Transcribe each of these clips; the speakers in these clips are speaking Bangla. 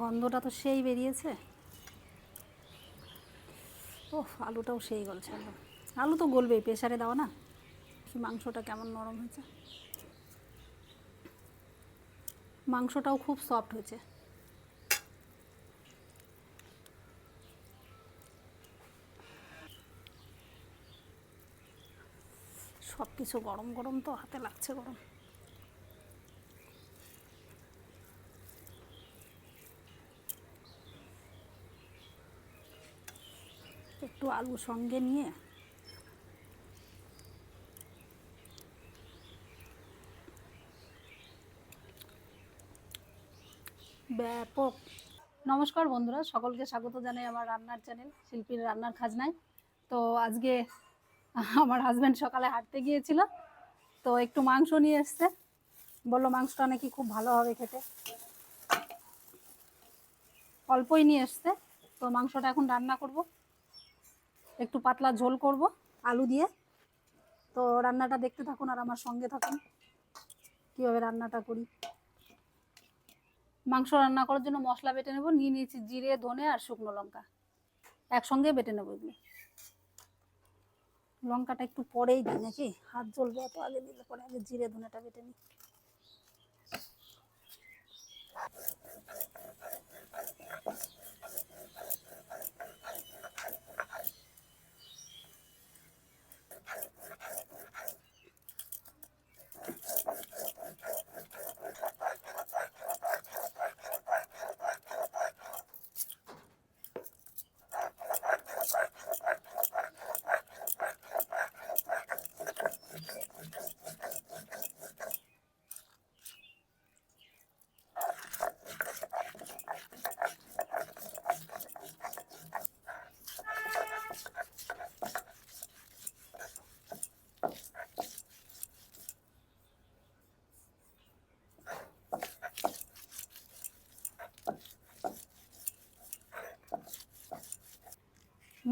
গন্ধটা তো সেই বেরিয়েছে। ও আলুটাও সেই গলছে একদম। আলু তো গলবেই প্রেশারে দাও না। কি মাংসটা কেমন নরম হয়েছে। মাংসটাও খুব সফট হয়েছে। সব কিছু গরম গরম তো, হাতে লাগছে গরম একটু আলু সঙ্গে নিয়ে। ব্যাপক। নমস্কার বন্ধুরা, সকলকে স্বাগত জানাই আমার রান্নার চ্যানেল শিল্পীর রান্নার খাজনায়। তো আজকে আমার হাজব্যান্ড সকালে হাঁটতে গিয়েছিল, তো একটু মাংস নিয়ে এসছে। বলল মাংসটা নাকি খুব ভালো হবে খেতে। অল্পই নিয়ে এসছে, তো মাংসটা এখন রান্না করব। একটু পাতলা ঝোল করব, আলু দিয়ে। তো রান্নাটা দেখতে থাকুন আর আমার সঙ্গে থাকুন, কীভাবে রান্নাটা করি। মাংস রান্না করার জন্য মশলা বেটে নেব, নিয়ে নিয়েছি জিরে, ধনে আর শুকনো লঙ্কা। একসঙ্গে বেটে নেব এগুলো। লঙ্কাটা একটু পরেই দিই নাকি? হাত জ্বলবে এত আগে, দিলে পরে আগে জিরে, ধনেটা বেটে নিই।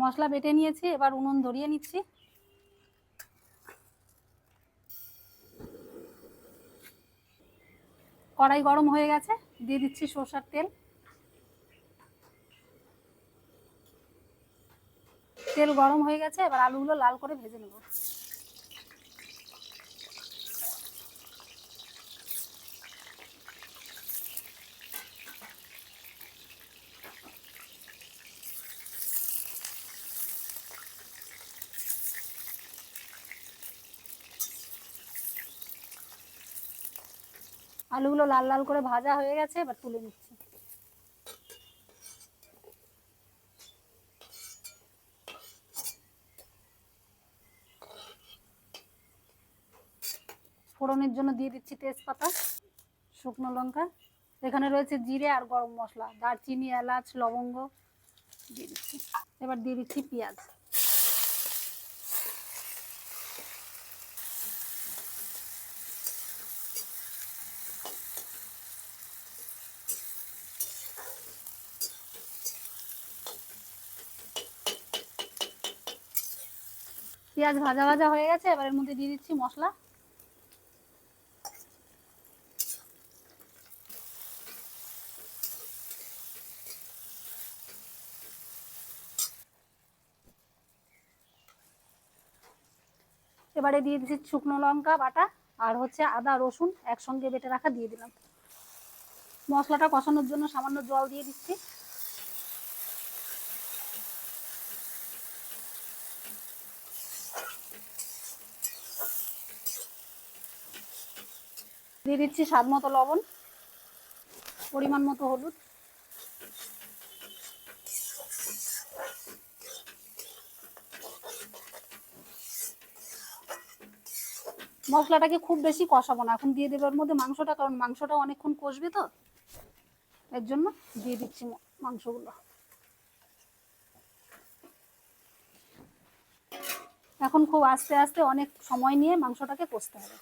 মশলা বেটে নিয়েছি, এবার উনুন ধরিয়ে নিচ্ছি। কড়াই গরম হয়ে গেছে, দিয়ে দিচ্ছি সর্ষার তেল। তেল গরম হয়ে গেছে, এবার আলুগুলো লাল করে ভেজে নেব। আলুগুলো লাল লাল করে ভাজা হয়ে গেছে, এবার তুলে নিচ্ছি। ফোড়নের জন্য দিয়ে দিচ্ছি তেজপাতা, শুকনো লঙ্কা, এখানে রয়েছে জিরে আর গরম মশলা, দারচিনি, এলাচ, লবঙ্গ, দিয়ে দিচ্ছি। এবার দিয়ে দিচ্ছি পেঁয়াজ। পেঁয়াজ ভাজা ভাজা হয়ে গেছে, এবার এর মধ্যে দিয়ে দিচ্ছি মশলা। এবারে দিয়ে দিচ্ছি শুকনো লঙ্কা বাটা আর হচ্ছে আদা, রসুন একসঙ্গে বেটে রাখা দিয়ে দিলাম। মশলাটা কষানোর জন্য সামান্য জল দিয়ে দিচ্ছি। দিয়ে দিচ্ছি স্বাদ মতো লবণ, পরিমাণ মতো হলুদ। মশলাটাকে খুব বেশি কষাবো না, এখন দিয়ে দেবার মধ্যে মাংসটা, কারণ মাংসটা অনেকক্ষণ কষবে তো। এর জন্য দিয়ে দিচ্ছি মাংসগুলো। এখন খুব আস্তে আস্তে অনেক সময় নিয়ে মাংসটাকে কষতে হবে।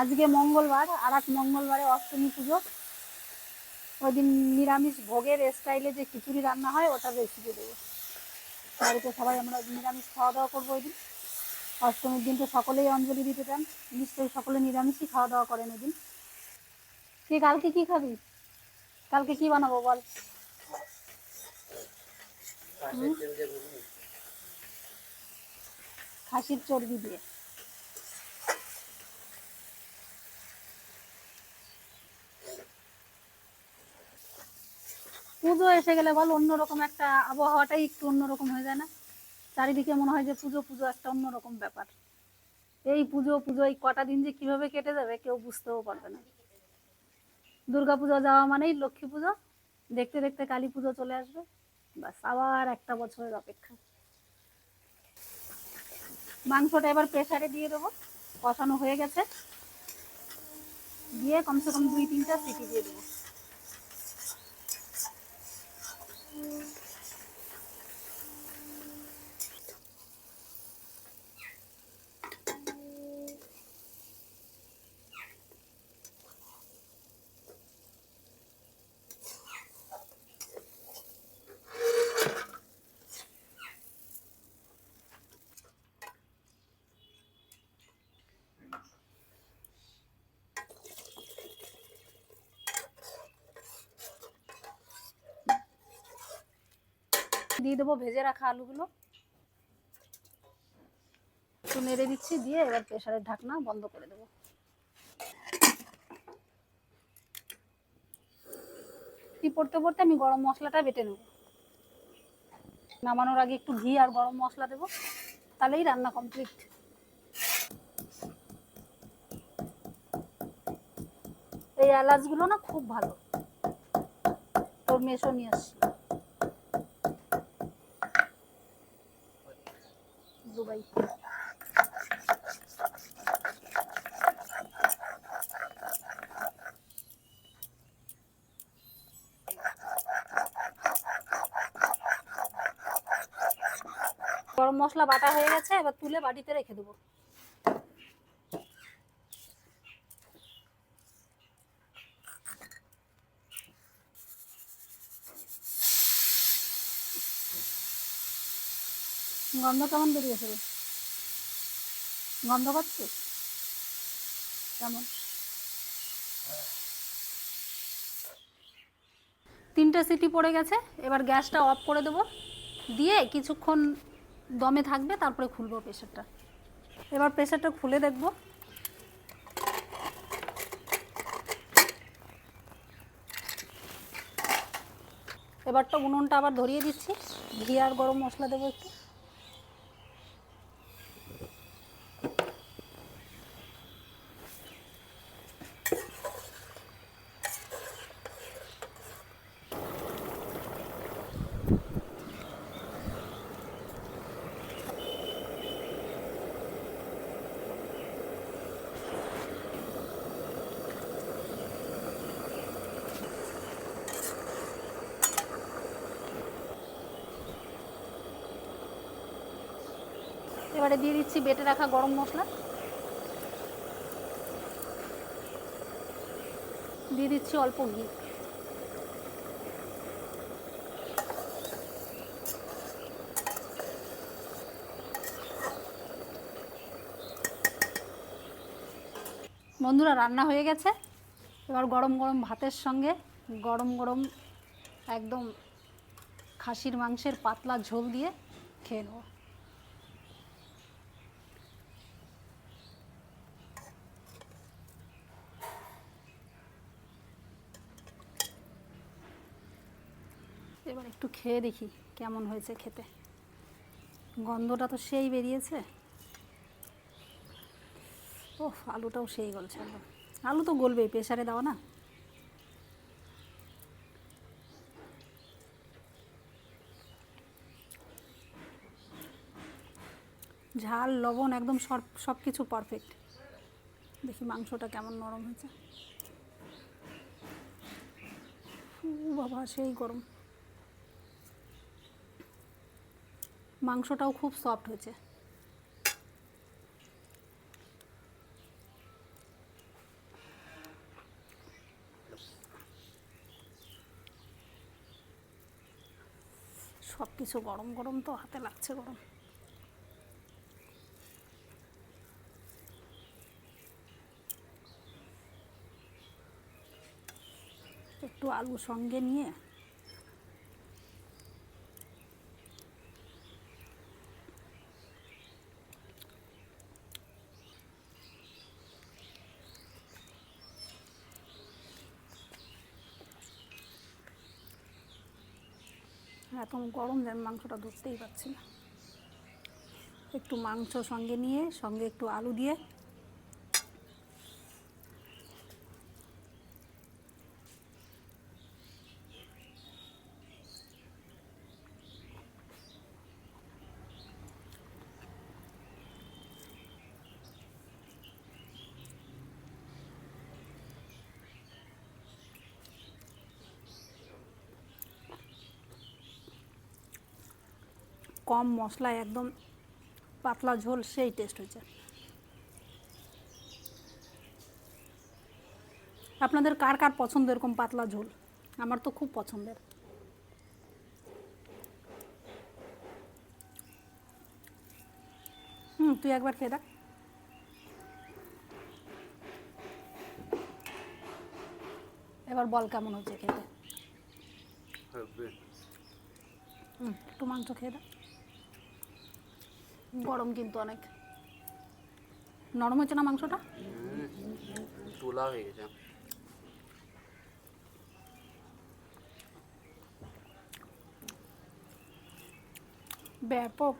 আজকে মঙ্গলবার আর এক মঙ্গলবারে অষ্টমী পুজো। ওই দিন নিরামিষ ভোগের স্টাইলে যে খিচুড়ি রান্না হয় ওটার রেসিপি দেবো। বাড়িতে সবাই আমরা নিরামিষ খাওয়া দাওয়া করব ওই দিন অষ্টমীর দিন তো সকলেই অঞ্জলি দিতে চান নিশ্চয়ই সকলে নিরামিষই খাওয়া দাওয়া করেন ওই দিন তুই কালকে কি খাবি? কালকে কি বানাবো বল? খাসির চর্বি দিয়ে। পুজো এসে গেলে বল অন্যরকম একটা আবহাওয়াটাই একটু অন্যরকম হয়ে যায় না? চারিদিকে মনে হয় যে পুজো পুজো একটা অন্যরকম ব্যাপার। এই পুজো পুজো, এই কটা দিন যে কীভাবে কেটে যাবে কেউ বুঝতেও পারবে না। দুর্গা পুজো যাওয়া মানেই লক্ষ্মী পুজো। দেখতে দেখতে কালী পুজো চলে আসবে। বাস আবার একটা বছরের অপেক্ষা। মাংসটা এবার প্রেসারে দিয়ে দেবো। কষানো হয়ে গেছে। দিয়ে কমসে কম দুই, তিনটা সিটি দিয়ে দেবো। you. দিয়ে দেবো, ভেজে রাখা আলুগুলো। একটু নেড়ে দিচ্ছি, দিয়ে এবার প্রেশারের ঢাকনা বন্ধ করে দেবো। পড়তে পড়তে আমি গরম মশলাটা বেটে নেব। নামানোর আগে একটু ঘি আর গরম মশলা দেবো, তাহলেই রান্না কমপ্লিট এই এলাচগুলো না খুব ভালো। তোর মেশো নিয়ে আসছি। গরম মশলা বাটা হয়ে গেছে এবার তুলে বাটিতে রেখে দেবো। গন্ধ কেমন বেরিয়েছে রে? গন্ধ পাচ্ছি? কেমন? তিনটে সিটি পড়ে গেছে, এবার গ্যাসটা অফ করে দেবো। দিয়ে কিছুক্ষণ দমে থাকবে, তারপরে খুলবো প্রেশারটা এবার প্রেশারটা খুলে দেখব। এবারটা উনুনটা আবার ধরিয়ে দিচ্ছি। ঘি আর গরম মশলা দেবো একটু। এবারে দিয়ে দিচ্ছি, বেটে রাখা গরম মশলা। দিয়ে দিচ্ছি অল্প ঘি। বন্ধুরা, রান্না হয়ে গেছে। এবার গরম গরম ভাতের সঙ্গে গরম গরম একদম খাসির মাংসের পাতলা ঝোল দিয়ে খেয়ে নেব। এবার একটু খেয়ে দেখি কেমন হয়েছে খেতে। গন্ধটা তো সেই বেরিয়েছে। ও আলুটাও সেই গলছে একদম আলু তো গলবেই, প্রেসারে দাও না। ঝাল, লবণ, একদম সব সব কিছু পারফেক্ট দেখি মাংসটা কেমন নরম হয়েছে। বাবা, সেই গরম। মাংসটাও খুব সফট হয়েছে। সব কিছু গরম গরম তো হাতে লাগছে গরম। একটু আলু সঙ্গে নিয়ে এত গরম যে মাংসটা ধরতেই পারছি না। একটু মাংস সঙ্গে নিয়ে, সঙ্গে একটু আলু দিয়ে কম মশলায় একদম পাতলা ঝোল সেই টেস্ট হয়েছে আপনাদের কার কার পছন্দ এরকম পাতলা ঝোল? আমার তো খুব পছন্দের। হুম তুই একবার খেয়ে দেখ। এবার বল কেমন হচ্ছে খেতে। হুম একটু মাংস খেয়ে দেখ। গরম কিন্তু অনেক। নরম হচ্ছে না মাংসটা? তোলা হয়ে গেছে। ব্যাপক।